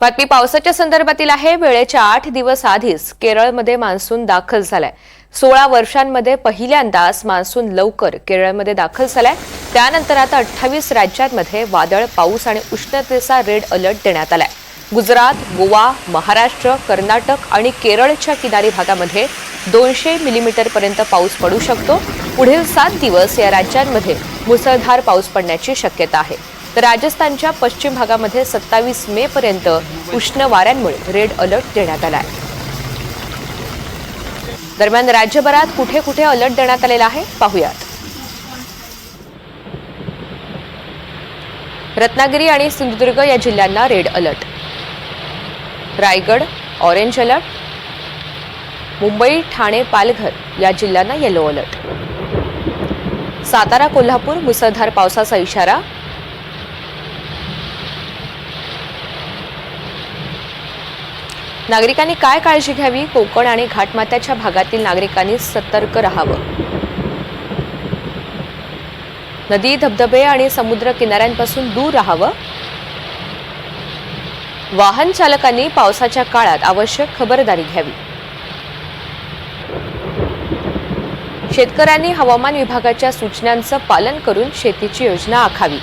बातमी पावसाच्या संदर्भातील आहे. वेळेच्या आठ दिवस आधीच केरळमध्ये मान्सून दाखल झालाय. सोळा वर्षांमध्ये पहिल्यांदाच मान्सून लवकर केरळमध्ये दाखल झालाय. त्यानंतर आता अठ्ठावीस राज्यांमध्ये वादळ पाऊस आणि उष्णतेचा रेड अलर्ट देण्यात आलाय. गुजरात गोवा महाराष्ट्र कर्नाटक आणि केरळच्या किनारी भागामध्ये दोनशे मिलीमीटरपर्यंत पाऊस पडू शकतो. पुढील सात दिवस या राज्यांमध्ये मुसळधार पाऊस पडण्याची शक्यता आहे. तर राजस्थानच्या पश्चिम भागामध्ये सत्तावीस मे पर्यंत उष्ण वाऱ्यांमुळे रेड अलर्ट देण्यात आला आहे दरम्यान राज्यभरात कुठे कुठे अलर्ट देण्यात आलेला आहे? पाहुयात. रत्नागिरी आणि सिंधुदुर्ग या जिल्ह्यांना red alert. Raigad orange alert. Mumbai Thane Palghar या जिल्ह्यांना येलो अलर्ट. सातारा कोल्हापूर मुसळधार पावसाचा इशारा नागरिकांनी काय काळजी घ्यावी? कोकण आणि घाटमात्याच्या भागातील नागरिकांनी सतर्क राहावं. नदी धबधबे आणि समुद्र किनाऱ्यांपासून दूर राहावं. वाहन चालकांनी पावसाच्या काळात आवश्यक खबरदारी घ्यावी. शेतकऱ्यांनी हवामान विभागाच्या सूचनांचं पालन करून शेतीची योजना आखावी.